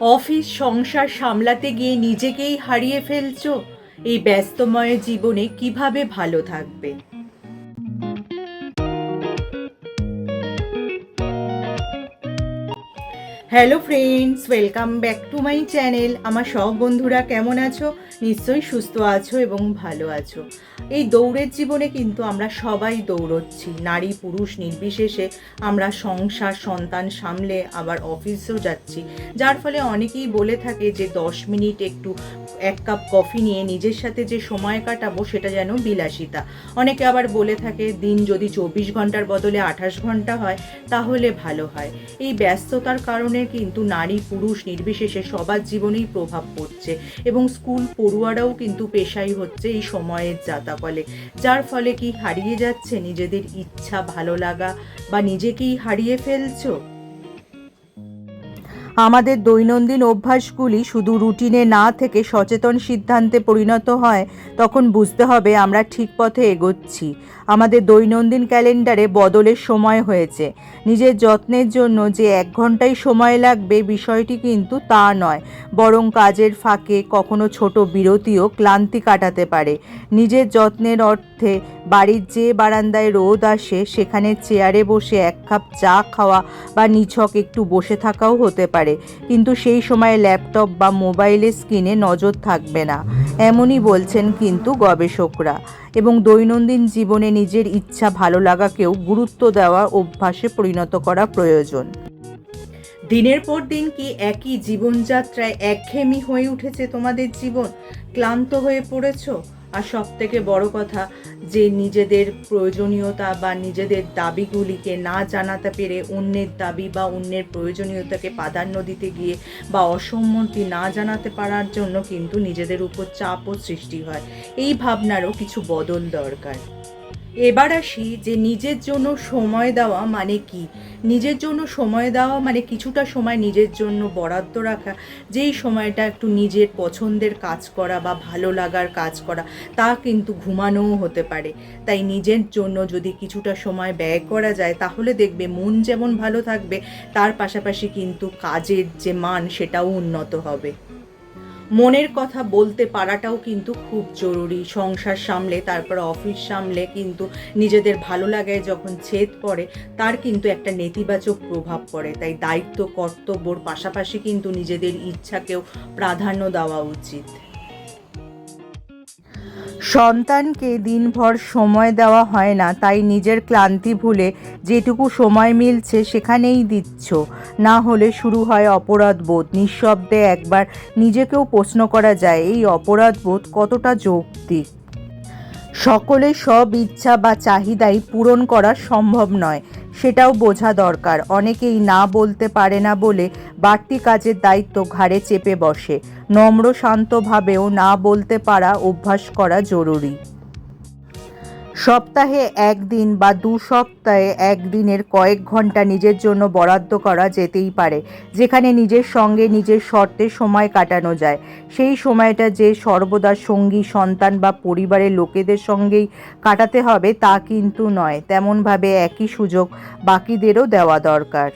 Office সংসার সামলাতে গিয়ে নিজেকেই হারিয়ে ফেলছো? এই ব্যস্তময় জীবনে কীভাবে ভালো থাকবে? Hello friends welcome back to my channel আমার সব বন্ধুরা কেমন আছো? নিশ্চয়ই সুস্থ আছো এবং ভালো আছো। এই দৌড়ের জীবনে কিন্তু আমরা সবাই দৌড়চ্ছি। নারী, পুরুষ নির্বিশেষে আমরা সংসার, সন্তান সামলে আবার অফিসেও যাচ্ছি। যার ফলে অনেকেই বলে থাকে যে, দশ মিনিট একটু এক কাপ কফি নিয়ে নিজের সাথে যে সময় কাটাবো, সেটা যেন বিলাসিতা। অনেকে আবার বলে থাকে, দিন যদি চব্বিশ ঘণ্টার বদলে আঠাশ ঘণ্টা হয়, তাহলে ভালো হয়। এই ব্যস্ততার কারণে কিন্তু নারী, পুরুষ নির্বিশেষে সবার জীবনেই প্রভাব পড়ছে এবং স্কুল পড়ুয়ারাও কিন্তু পেশাই হচ্ছে এই সময়ের যাতাকলে যার ফলে কি হারিয়ে যাচ্ছে নিজেদের ইচ্ছা, ভালো লাগা বা নিজেকেই হারিয়ে ফেলছো? আমাদের দৈনন্দিন অভ্যাসগুলি শুধু রুটিনে না থেকে সচেতন সিদ্ধান্তে পরিণত হয়, তখন বুঝতে হবে আমরা ঠিক পথে এগোচ্ছি। আমাদের দৈনন্দিন ক্যালেন্ডারে বদলের সময় হয়েছে। নিজের যত্নের জন্য যে এক ঘন্টাই সময় লাগবে বিষয়টি কিন্তু তা নয়, বরং কাজের ফাঁকে কখনো ছোট বিরতিও ক্লান্তি কাটাতে পারে। নিজের যত্নের অর্থে বাড়ির যে বারান্দায় রোদ আসে, সেখানে চেয়ারে বসে এক কাপ চা খাওয়া বা নিছক একটু বসে থাকাও হতে পারে। কিন্তু সেই সময় ল্যাপটপ বা মোবাইলের স্ক্রিনে নজর থাকবে না। এমনই বলছেন কিন্তু গবেষকরা। এবং দৈনন্দিন জীবনে নিজের ইচ্ছা ভালো লাগাকেও গুরুত্ব দেওয়া অভ্যাসে পরিণত করা প্রয়োজন। দিনের পর দিন কি একই জীবনযাত্রায় একঘেয়েমি হয়ে উঠেছে তোমাদের জীবন? ক্লান্ত হয়ে পড়েছো? আর সব থেকে বড় কথা যে নিজেদের প্রয়োজনীয়তা বা নিজেদের দাবিগুলিকে না জানাতে পেরে অন্যের দাবি বা অন্যের প্রয়োজনীয়তাকে প্রাধান্য দিতে গিয়ে বা অসম্মতি না জানাতে পারার জন্য কিন্তু নিজেদের উপর চাপও সৃষ্টি হয়। এই ভাবনারও কিছু বদল দরকার। এবার আসি যে নিজের জন্য সময় দেওয়া মানে কি? নিজের জন্য সময় দেওয়া মানে কিছুটা সময় নিজের জন্য বরাদ্দ রাখা, যেই সময়টা একটু নিজের পছন্দের কাজ করা বা ভালো লাগার কাজ করা, তা কিন্তু ঘুমানোও হতে পারে। তাই নিজের জন্য যদি কিছুটা সময় ব্যয় করা যায়, তাহলে দেখবে মন যেমন ভালো থাকবে, তার পাশাপাশি কিন্তু কাজের যে মান, সেটাও উন্নত হবে। মনের কথা বলতে পারাটাও কিন্তু খুব জরুরি। সংসার সামলে, তারপর অফিস সামলে কিন্তু নিজেদের ভালো লাগায় যখন ছেদ পড়ে, তার কিন্তু একটা নেতিবাচক প্রভাব পড়ে। তাই দায়িত্ব, কর্তব্যর পাশাপাশি কিন্তু নিজেদের ইচ্ছাকেও প্রাধান্য দেওয়া উচিত। সন্তানকে দিনভর সময় দেওয়া হয় না, তাই নিজের ক্লান্তি ভুলে যেটুকু সময় মিলছে সেখানেই দিচ্ছ। না হলে শুরু হয় অপরাধ বোধ। নিঃশব্দে একবার নিজেকেও প্রশ্ন করা যায়, এই অপরাধ বোধ কতটা যৌক্তিক? সকলে সব ইচ্ছা বা চাহিদাই পূরণ করা সম্ভব নয়। সেটাও বোঝা দরকার। অনেকেই না বলতে পারে না বলে বাড়তি কাজের দায়িত্ব ঘাড়ে চেপে বসে। নম্র, শান্তভাবেও না বলতে পারা অভ্যাস করা জরুরি। সপ্তাহে একদিন বা দু সপ্তাহে একদিনের কয়েক ঘণ্টা নিজের জন্য বরাদ্দ করা যেতেই পারে, যেখানে নিজের সঙ্গে নিজের শর্তে সময় কাটানো যায়। সেই সময়টা যে সর্বদা সঙ্গী, সন্তান বা পরিবারের লোকেদের সঙ্গেই কাটাতে হবে তা কিন্তু নয়, তেমনভাবে একই সুযোগ বাকিদেরও দেওয়া দরকার।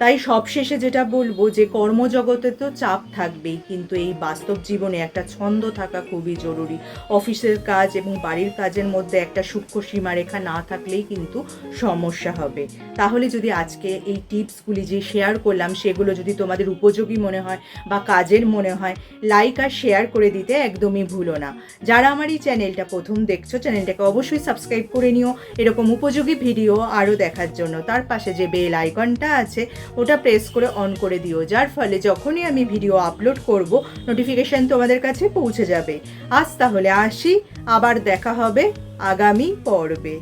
তাই সবশেষে যেটা বলব যে কর্মজগতে তো চাপ থাকবেই, কিন্তু এই বাস্তব জীবনে একটা ছন্দ থাকা খুবই জরুরি। অফিসের কাজ এবং বাড়ির কাজের মধ্যে একটা সূক্ষ্ম সীমারেখা না থাকলেই কিন্তু সমস্যা হবে। তাহলে যদি আজকে এই টিপসগুলি যে শেয়ার করলাম, সেগুলো যদি তোমাদের উপযোগী মনে হয় বা কাজের মনে হয়, লাইক আর শেয়ার করে দিতে একদমই ভুলো না। যারা আমার এই চ্যানেলটা প্রথম দেখছ, চ্যানেলটাকে অবশ্যই সাবস্ক্রাইব করে নিও। এরকম উপযোগী ভিডিও আরও দেখার জন্য। তার পাশে যে বেল আইকনটা আছে ওটা প্রেস করে অন করে দিও। যার ফলে যখনই আমি ভিডিও আপলোড করব নোটিফিকেশান তোমাদের কাছে পৌঁছে যাবে। আজ তাহলে আসি, আবার দেখা হবে আগামী পর্বে।